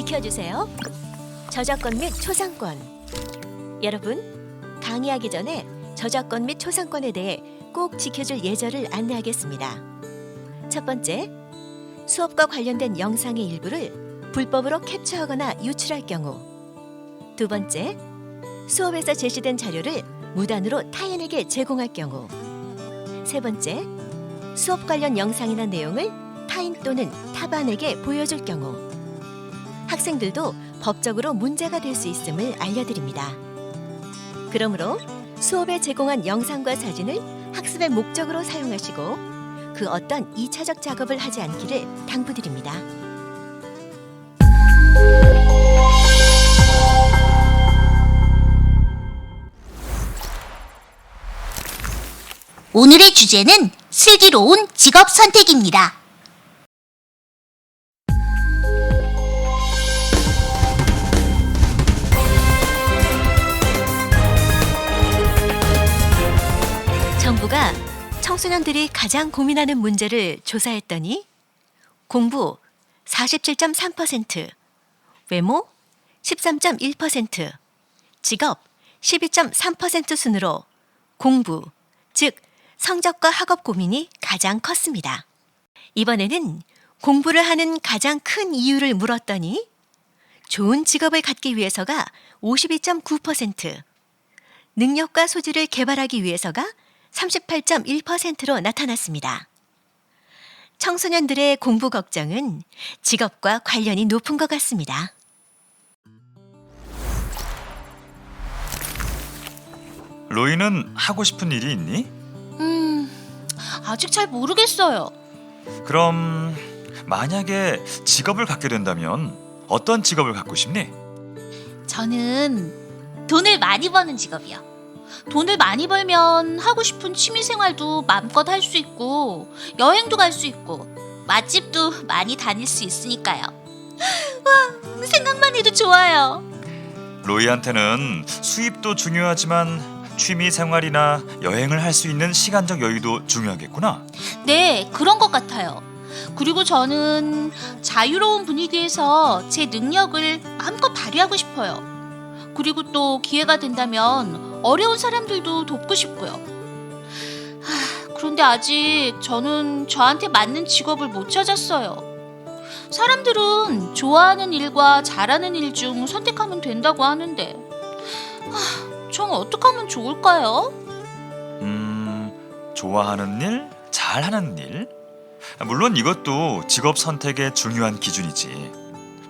지켜주세요. 저작권 및 초상권. 여러분, 강의하기 전에 저작권 및 초상권에 대해 꼭 지켜줄 예절을 안내하겠습니다. 첫 번째, 수업과 관련된 영상의 일부를 불법으로 캡처하거나 유출할 경우. 두 번째, 수업에서 제시된 자료를 무단으로 타인에게 제공할 경우. 세 번째, 수업 관련 영상이나 내용을 타인 또는 타반에게 보여줄 경우. 학생들도 법적으로 문제가 될 수 있음을 알려드립니다. 그러므로 수업에 제공한 영상과 사진을 학습의 목적으로 사용하시고 그 어떤 2차적 작업을 하지 않기를 당부드립니다. 오늘의 주제는 슬기로운 직업 선택입니다. 청소년들이 가장 고민하는 문제를 조사했더니 공부 47.3%, 외모 13.1%, 직업 12.3% 순으로 공부, 즉 성적과 학업 고민이 가장 컸습니다. 이번에는 공부를 하는 가장 큰 이유를 물었더니 좋은 직업을 갖기 위해서가 52.9%, 능력과 소질을 개발하기 위해서가 38.1%로 나타났습니다. 청소년들의 공부 걱정은 직업과 관련이 높은 것 같습니다. 로이는 하고 싶은 일이 있니? 음, 아직 잘 모르겠어요. 그럼 만약에 직업을 갖게 된다면 어떤 직업을 갖고 싶니? 저는 돈을 많이 버는 직업이요. 돈을 많이 벌면 하고 싶은 취미 생활도 마음껏 할 수 있고 여행도 갈 수 있고 맛집도 많이 다닐 수 있으니까요. 와, 생각만 해도 좋아요. 로이한테는 수입도 중요하지만 취미 생활이나 여행을 할 수 있는 시간적 여유도 중요하겠구나. 네, 그런 것 같아요. 그리고 저는 자유로운 분위기에서 제 능력을 마음껏 발휘하고 싶어요. 그리고 또 기회가 된다면 어려운 사람들도 돕고 싶고요. 하, 그런데 아직 저는 저한테 맞는 직업을 못 찾았어요. 사람들은 좋아하는 일과 잘하는 일 중 선택하면 된다고 하는데, 하, 전 어떻게 하면 좋을까요? 음, 좋아하는 일, 잘하는 일. 물론 이것도 직업 선택의 중요한 기준이지.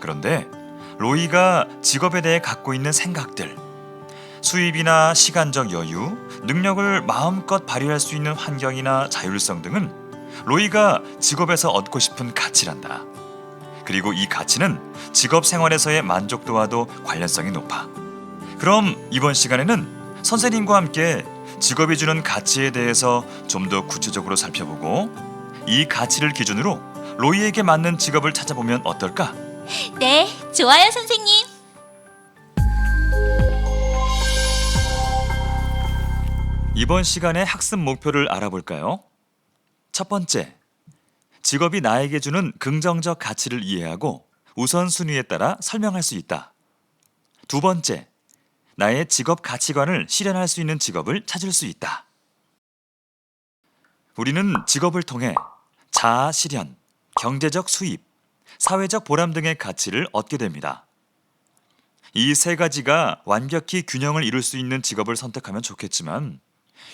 그런데 로이가 직업에 대해 갖고 있는 생각들, 수입이나 시간적 여유, 능력을 마음껏 발휘할 수 있는 환경이나 자율성 등은 로이가 직업에서 얻고 싶은 가치란다. 그리고 이 가치는 직업 생활에서의 만족도와도 관련성이 높아. 그럼 이번 시간에는 선생님과 함께 직업이 주는 가치에 대해서 좀 더 구체적으로 살펴보고 이 가치를 기준으로 로이에게 맞는 직업을 찾아보면 어떨까? 네, 좋아요, 선생님. 이번 시간의 학습 목표를 알아볼까요? 첫 번째, 직업이 나에게 주는 긍정적 가치를 이해하고 우선순위에 따라 설명할 수 있다. 두 번째, 나의 직업 가치관을 실현할 수 있는 직업을 찾을 수 있다. 우리는 직업을 통해 자아 실현, 경제적 수입, 사회적 보람 등의 가치를 얻게 됩니다. 이 세 가지가 완벽히 균형을 이룰 수 있는 직업을 선택하면 좋겠지만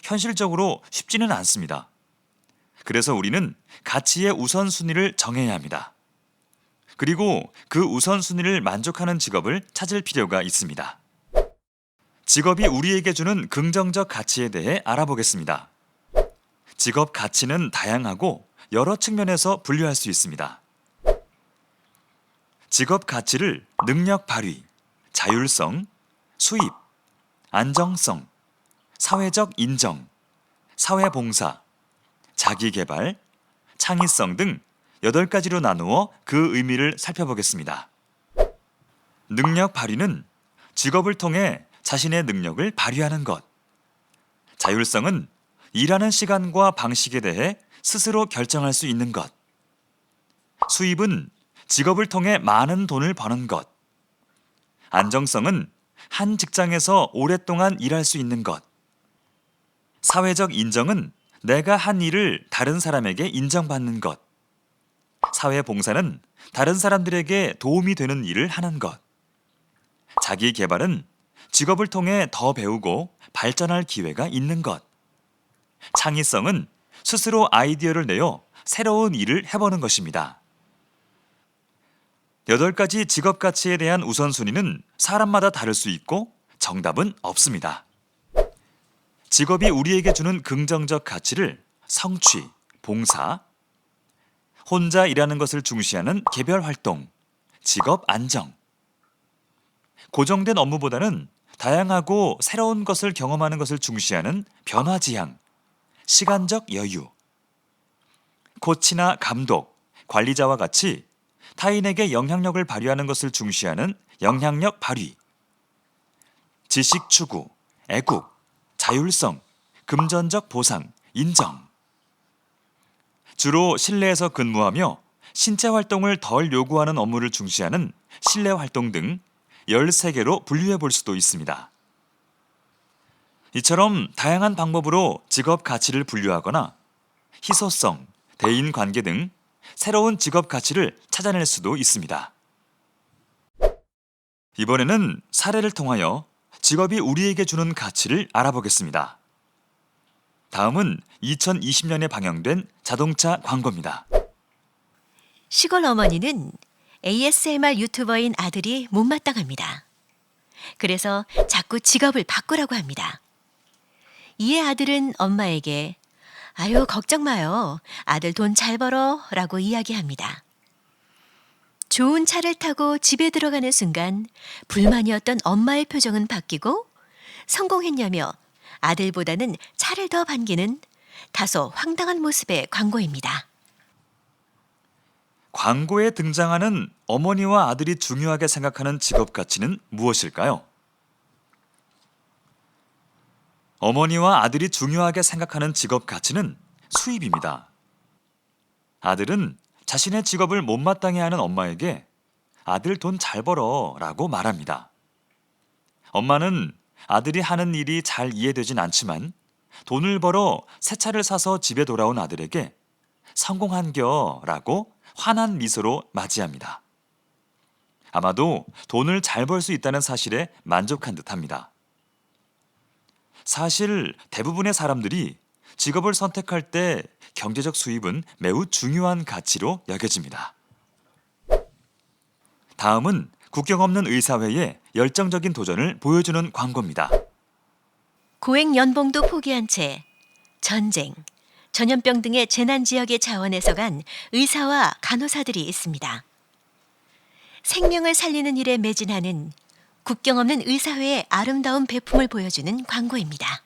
현실적으로 쉽지는 않습니다. 그래서 우리는 가치의 우선순위를 정해야 합니다. 그리고 그 우선순위를 만족하는 직업을 찾을 필요가 있습니다. 직업이 우리에게 주는 긍정적 가치에 대해 알아보겠습니다. 직업 가치는 다양하고 여러 측면에서 분류할 수 있습니다. 직업 가치를 능력 발휘, 자율성, 수입, 안정성, 사회적 인정, 사회봉사, 자기개발, 창의성 등 8가지로 나누어 그 의미를 살펴보겠습니다. 능력 발휘는 직업을 통해 자신의 능력을 발휘하는 것. 자율성은 일하는 시간과 방식에 대해 스스로 결정할 수 있는 것. 수입은 직업을 통해 많은 돈을 버는 것. 안정성은 한 직장에서 오랫동안 일할 수 있는 것. 사회적 인정은 내가 한 일을 다른 사람에게 인정받는 것. 사회 봉사는 다른 사람들에게 도움이 되는 일을 하는 것. 자기 개발은 직업을 통해 더 배우고 발전할 기회가 있는 것. 창의성은 스스로 아이디어를 내어 새로운 일을 해보는 것입니다. 여덟 가지 직업 가치에 대한 우선순위는 사람마다 다를 수 있고 정답은 없습니다. 직업이 우리에게 주는 긍정적 가치를 성취, 봉사, 혼자 일하는 것을 중시하는 개별 활동, 직업 안정, 고정된 업무보다는 다양하고 새로운 것을 경험하는 것을 중시하는 변화 지향, 시간적 여유, 코치나 감독, 관리자와 같이 타인에게 영향력을 발휘하는 것을 중시하는 영향력 발휘, 지식 추구, 애국, 자율성, 금전적 보상, 인정. 주로 실내에서 근무하며 신체 활동을 덜 요구하는 업무를 중시하는 실내 활동 등 13개로 분류해 볼 수도 있습니다. 이처럼 다양한 방법으로 직업 가치를 분류하거나 희소성, 대인 관계 등 새로운 직업 가치를 찾아낼 수도 있습니다. 이번에는 사례를 통하여 직업이 우리에게 주는 가치를 알아보겠습니다. 다음은 2020년에 방영된 자동차 광고입니다. 시골 어머니는 ASMR 유튜버인 아들이 못마땅합니다. 그래서 자꾸 직업을 바꾸라고 합니다. 이에 아들은 엄마에게 아유, 걱정 마요. 아들 돈 잘 벌어. 라고 이야기합니다. 좋은 차를 타고 집에 들어가는 순간 불만이었던 엄마의 표정은 바뀌고 성공했냐며 아들보다는 차를 더 반기는 다소 황당한 모습의 광고입니다. 광고에 등장하는 어머니와 아들이 중요하게 생각하는 직업 가치는 무엇일까요? 어머니와 아들이 중요하게 생각하는 직업 가치는 수입입니다. 아들은 자신의 직업을 못마땅해 하는 엄마에게 아들 돈 잘 벌어 라고 말합니다. 엄마는 아들이 하는 일이 잘 이해되진 않지만 돈을 벌어 새 차를 사서 집에 돌아온 아들에게 성공한 겨 라고 환한 미소로 맞이합니다. 아마도 돈을 잘 벌 수 있다는 사실에 만족한 듯 합니다. 사실 대부분의 사람들이 직업을 선택할 때 경제적 수입은 매우 중요한 가치로 여겨집니다. 다음은 국경 없는 의사회의 열정적인 도전을 보여주는 광고입니다. 고액 연봉도 포기한 채 전쟁, 전염병 등의 재난 지역의 자원에서 간 의사와 간호사들이 있습니다. 생명을 살리는 일에 매진하는 국경 없는 의사회의 아름다운 배품을 보여주는 광고입니다.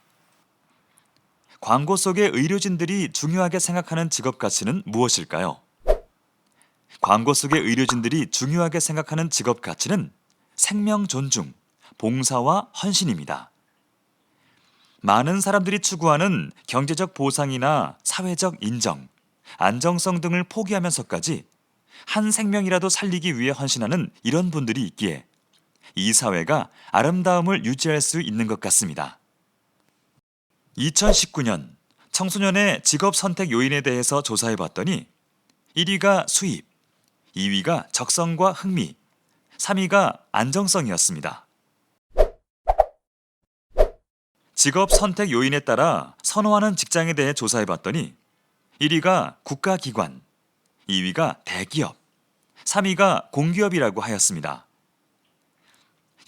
광고 속의 의료진들이 중요하게 생각하는 직업 가치는 무엇일까요? 광고 속의 의료진들이 중요하게 생각하는 직업 가치는 생명 존중, 봉사와 헌신입니다. 많은 사람들이 추구하는 경제적 보상이나 사회적 인정, 안정성 등을 포기하면서까지 한 생명이라도 살리기 위해 헌신하는 이런 분들이 있기에 이 사회가 아름다움을 유지할 수 있는 것 같습니다. 2019년 청소년의 직업 선택 요인에 대해서 조사해 봤더니 1위가 수입, 2위가 적성과 흥미, 3위가 안정성이었습니다. 직업 선택 요인에 따라 선호하는 직장에 대해 조사해 봤더니 1위가 국가기관, 2위가 대기업, 3위가 공기업이라고 하였습니다.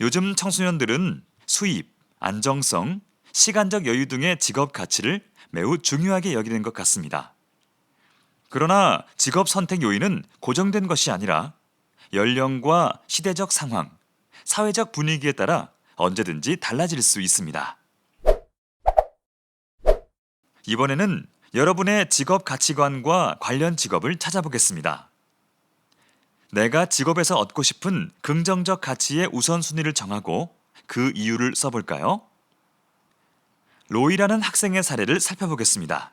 요즘 청소년들은 수입, 안정성, 시간적 여유 등의 직업 가치를 매우 중요하게 여기는 것 같습니다. 그러나 직업 선택 요인은 고정된 것이 아니라 연령과 시대적 상황, 사회적 분위기에 따라 언제든지 달라질 수 있습니다. 이번에는 여러분의 직업 가치관과 관련 직업을 찾아보겠습니다. 내가 직업에서 얻고 싶은 긍정적 가치의 우선순위를 정하고 그 이유를 써볼까요? 로이라는 학생의 사례를 살펴보겠습니다.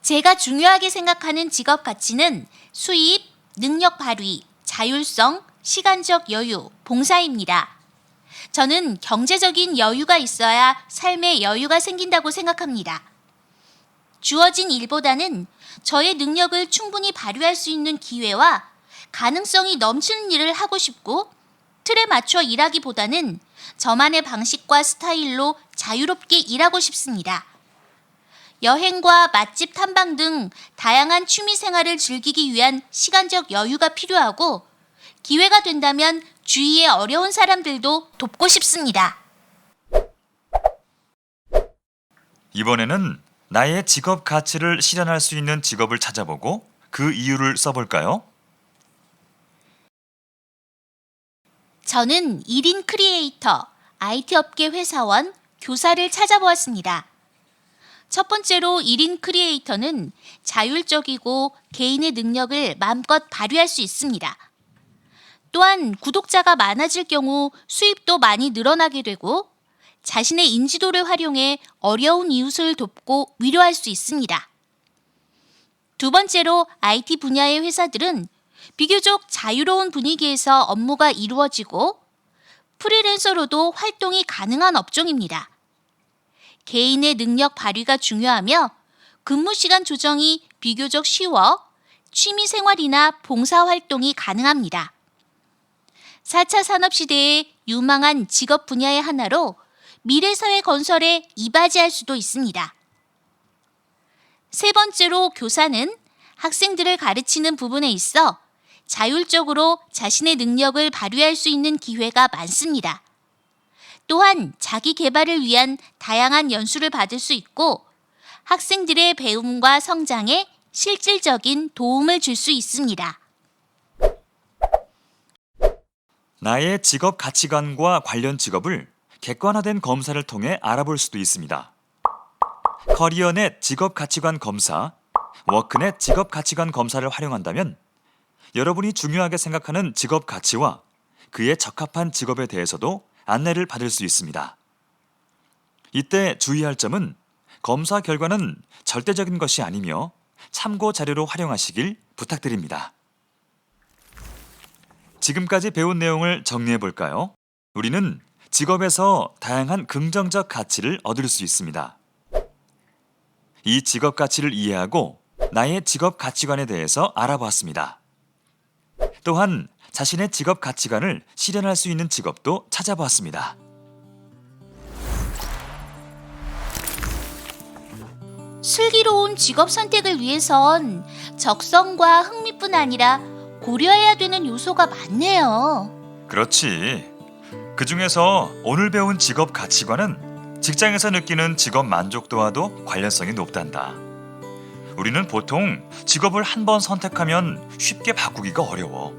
제가 중요하게 생각하는 직업 가치는 수입, 능력 발휘, 자율성, 시간적 여유, 봉사입니다. 저는 경제적인 여유가 있어야 삶의 여유가 생긴다고 생각합니다. 주어진 일보다는 저의 능력을 충분히 발휘할 수 있는 기회와 가능성이 넘치는 일을 하고 싶고 틀에 맞춰 일하기보다는 저만의 방식과 스타일로 자유롭게 일하고 싶습니다. 여행과 맛집 탐방 등 다양한 취미 생활을 즐기기 위한 시간적 여유가 필요하고 기회가 된다면 주위의 어려운 사람들도 돕고 싶습니다. 이번에는 나의 직업 가치를 실현할 수 있는 직업을 찾아보고 그 이유를 써볼까요? 저는 1인 크리에이터, IT 업계 회사원, 교사를 찾아보았습니다. 첫 번째로 1인 크리에이터는 자율적이고 개인의 능력을 마음껏 발휘할 수 있습니다. 또한 구독자가 많아질 경우 수입도 많이 늘어나게 되고 자신의 인지도를 활용해 어려운 이웃을 돕고 위로할 수 있습니다. 두 번째로 IT 분야의 회사들은 비교적 자유로운 분위기에서 업무가 이루어지고 프리랜서로도 활동이 가능한 업종입니다. 개인의 능력 발휘가 중요하며 근무 시간 조정이 비교적 쉬워 취미 생활이나 봉사 활동이 가능합니다. 4차 산업 시대의 유망한 직업 분야의 하나로 미래 사회 건설에 이바지할 수도 있습니다. 세 번째로 교사는 학생들을 가르치는 부분에 있어 자율적으로 자신의 능력을 발휘할 수 있는 기회가 많습니다. 또한 자기 개발을 위한 다양한 연수를 받을 수 있고 학생들의 배움과 성장에 실질적인 도움을 줄 수 있습니다. 나의 직업 가치관과 관련 직업을 객관화된 검사를 통해 알아볼 수도 있습니다. 커리어넷 직업 가치관 검사, 워크넷 직업 가치관 검사를 활용한다면 여러분이 중요하게 생각하는 직업 가치와 그에 적합한 직업에 대해서도 안내를 받을 수 있습니다. 이때 주의할 점은 검사 결과는 절대적인 것이 아니며 참고 자료로 활용하시길 부탁드립니다. 지금까지 배운 내용을 정리해 볼까요? 우리는 직업에서 다양한 긍정적 가치를 얻을 수 있습니다. 이 직업 가치를 이해하고 나의 직업 가치관에 대해서 알아보았습니다. 또한 자신의 직업 가치관을 실현할 수 있는 직업도 찾아보았습니다. 슬기로운 직업 선택을 위해선 적성과 흥미뿐 아니라 고려해야 되는 요소가 많네요. 그렇지. 그 중에서 오늘 배운 직업 가치관은 직장에서 느끼는 직업 만족도와도 관련성이 높단다. 우리는 보통 직업을 한 번 선택하면 쉽게 바꾸기가 어려워.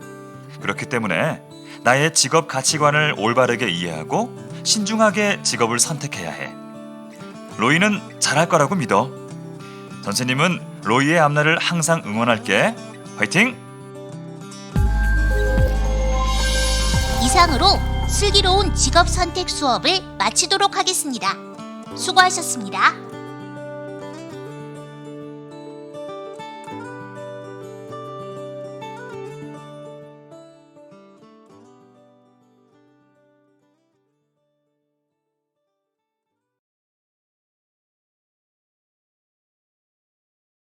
그렇기 때문에 나의 직업 가치관을 올바르게 이해하고 신중하게 직업을 선택해야 해. 로이는 잘할 거라고 믿어. 선생님은 로이의 앞날을 항상 응원할게. 화이팅! 이상으로 슬기로운 직업 선택 수업을 마치도록 하겠습니다. 수고하셨습니다.